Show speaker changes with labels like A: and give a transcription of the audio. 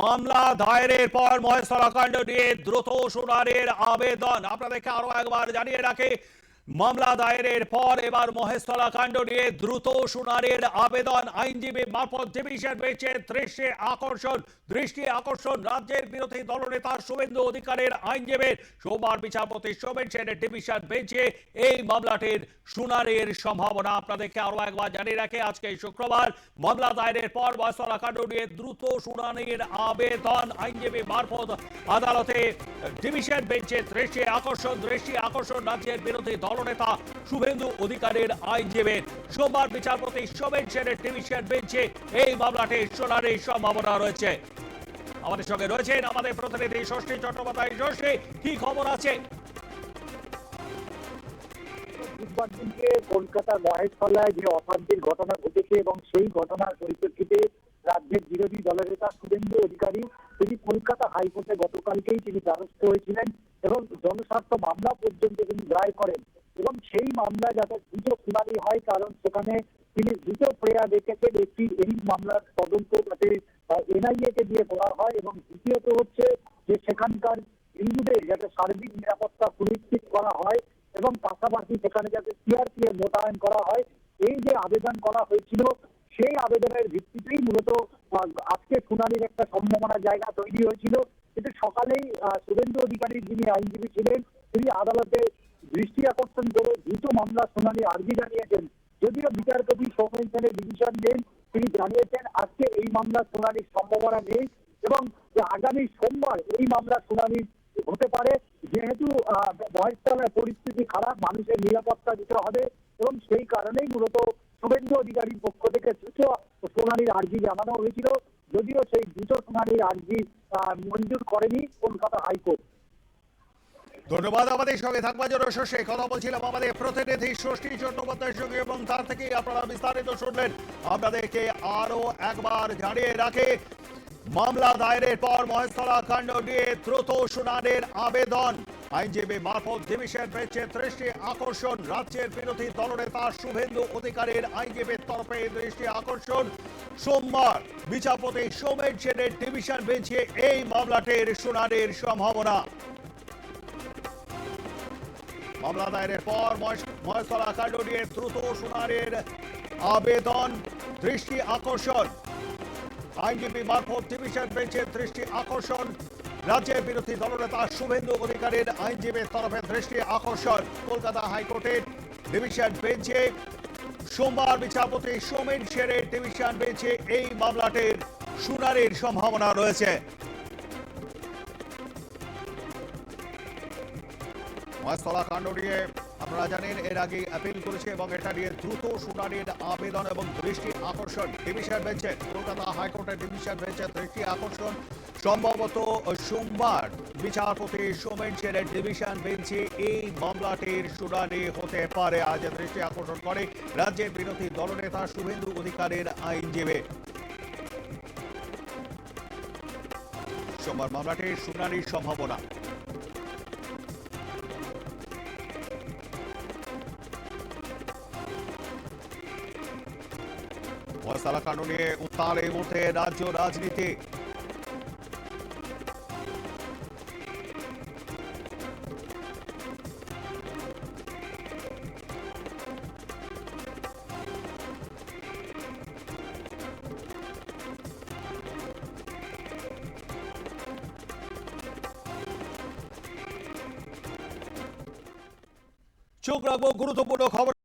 A: মামলা দায়েরের পর মহেশ্বরাকাণ্ড কাণ্ড নিয়ে দ্রুত শুনানির আবেদন। আপনাদেরকে আরও একবার জানিয়ে রাখি মামলা দায়েরের পর এবার মহেশতলা কাণ্ড নিয়ে দ্রুত শুনানির আবেদন। আইনজীবী মারফত ডিভিশন বেঞ্চে দৃষ্টি আকর্ষণ দৃষ্টি আকর্ষণ, রাজ্যের বিরোধী দলনেতা শুভেন্দু অধিকারের আইনজীবীর সোমবার বিচারপতি সোমেন সেনের ডিভিশন বেঞ্চে এই মামলাটির শুনানির সম্ভাবনা। আপনাদেরকে আরও একবার জানিয়ে রাখে, আজকে শুক্রবার মামলা দায়েরের পর মহেশতলা কাণ্ড নিয়ে দ্রুত শুনানির আবেদন। আইনজীবী মারফত আদালতে ডিভিশন বেঞ্চে দৃষ্টি আকর্ষণ দৃষ্টি আকর্ষণ রাজ্যের বিরোধী দলনেতা শুভেন্দু অধিকারের আইনজীবীর সোমবার বিচারপতি সোমেন সেনের ডিভিশন বেঞ্চে এই মামলাটির শুনানির সম্ভাবনা রয়েছে। আমাদের সঙ্গে রয়েছেন আমাদের প্রতিনিধি ষষ্ঠী চট্টোপাধ্যায়। ষষ্ঠী, কি খবর আছে?
B: বুধবার দিনকে কলকাতার মহেশতলায় যে অশান্তির ঘটনা ঘটেছে এবং সেই ঘটনার পরিপ্রেক্ষিতে রাজ্যের বিরোধী দলের নেতা শুভেন্দু অধিকারী তিনি কলকাতা হাইকোর্টে গতকালকেই তিনি দ্বারস্থ হয়েছিলেন এবং জনস্বার্থ মামলা পর্যন্ত তিনি রায় করেন এবং সেই মামলা যাতে দ্রুত শুনানি হয়, কারণ সেখানে তিনি দুটো প্রেয়ার রেখেছেন একটি এই মামলার তদন্ত যাতে এনআইএ কে দিয়ে করা হয় এবং দ্বিতীয়ত হচ্ছে যে সেখানকার হিন্দুদের যাতে সার্বিক নিরাপত্তা সুনিশ্চিত করা হয় এবং পাশাপাশি সেখানে যাতে সিআরপি এর মোতায়েন করা হয়। এই যে আবেদন করা হয়েছিল, সেই আবেদনের ভিত্তিতেই মূলত আজকে শুনানির একটা সম্ভাবনা জায়গা তৈরি হয়েছিল। কিন্তু সকালেই শুভেন্দু অধিকারী যিনি আইনজীবী ছিলেন, তিনি আদালতে দৃষ্টি আকর্ষণ করে দ্রুত মামলা শুনানি আর্জি জানিয়েছেন। যদিও বিচারপতি সৌমেন সেনের ডিভিশন বেঞ্চ তিনি জানিয়েছেন, আজকে এই মামলার শুনানির সম্ভাবনা নেই এবং আগামী সোমবার এই মামলার শুনানি হতে পারে, যেহেতু মহেশতলার পরিস্থিতি খারাপ, মানুষের নিরাপত্তা দিতে হবে এবং সেই কারণেই মূলত শুভেন্দু অধিকারীর পক্ষ শুনানির আর্জি জানানো হয়েছিল। যদিও সেই দ্রুত শুনানির আর্জি মঞ্জুর করেনি কলকাতা হাইকোর্ট।
A: ধন্যবাদ আমাদের সঙ্গে থাকবার জন্য। শস্যে কথা বলছিলাম আমাদের প্রতিনিধি ষষ্ঠী চট্টোপাধ্যায়ের সঙ্গে এবং তার থেকেই আপনারা বিস্তারিত শুনলেন। আপনাদেরকে আরও একবার জানিয়ে রাখে, মামলা দায়েরের পর মহেশতলা কাণ্ড নিয়ে দ্রুত শুনানির আবেদন। আইনজীবী মারফত ডিভিশন বেঞ্চে দৃষ্টি আকর্ষণ, রাজ্যের বিরোধী দলনেতা শুভেন্দু অধিকারীর আইনজীবীর তরফে দৃষ্টি আকর্ষণ। সোমবার বিচারপতি সোমেন সেনের ডিভিশন বেঞ্চে এই মামলাটির শুনানির সম্ভাবনা। মামলা দায়েরের পর মহেশ- মহেশতলা কাণ্ড নিয়ে দ্রুত শুনানির আবেদন, দৃষ্টি আকর্ষণ। আইনজীবী মারফত ডিভিশন বেঞ্চের দৃষ্টি আকর্ষণ রাজ্যের বিরোধী দলনেতা শুভেন্দু অধিকারীর আইনজীবীর তরফে দৃষ্টি আকর্ষণ কলকাতা হাইকোর্টের ডিভিশন বেঞ্চে। সোমবার বিচারপতি সোমেন সেরের ডিভিশন বেঞ্চে এই মামলাটির শুনানির সম্ভাবনা রয়েছে। মহেশতলা কাণ্ড নিয়ে আপনারা জানেন, এর আগে অ্যাপিল করেছে এবং এটা নিয়ে দ্রুত শুনানির আবেদন এবং দৃষ্টি আকর্ষণ। ডিভিশন বেঞ্চে, কলকাতা হাইকোর্টের ডিভিশন বেঞ্চে দৃষ্টি আকর্ষণ সম্ভবত সোমবার বিচারপতি সোমেন সেনের ডিভিশন বেঞ্চে এই মামলাটির শুনানি হতে পারে। আজ দৃষ্টি আকর্ষণ করে রাজ্যের বিরোধী দলনেতা শুভেন্দু অধিকারের আইনজীবী। সোমবার মামলাটির শুনানির সম্ভাবনা। কাণ্ড নিয়ে উত্তাল এই মুহূর্তে রাজ্য রাজনীতি। চোখ রাখব গুরুত্বপূর্ণ খবর